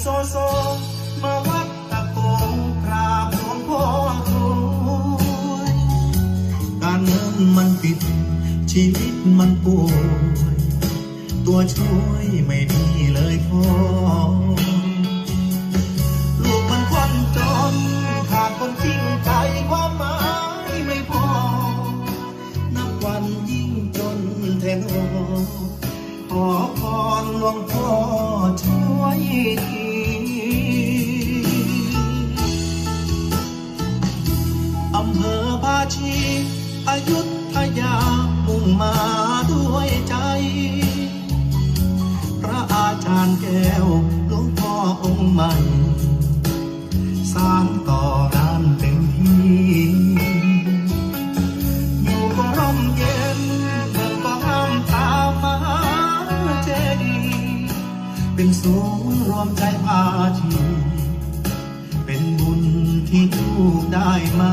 โซโซ มาวัดตะโกงกราบหลวงพ่อรวยการเงินมันติด ชีวิตมันป่วยตัวช่วยไม่มีเลยพ่อ ลูกมันควันจนขาดคนจริงใจความหมายไม่พอ นับวันยิ่งจนแทนอขอพรหลวงพ่อ ช่วยทีอำเภอภาชีอายุทยามุ่งมาด้วยใจ พระอาจารย์แก้วหลวงพ่อองค์ใหม่ สร้างต่อ เป็นศูนย์รวมใจอาชีเป็นบุญที่ลูกได้มา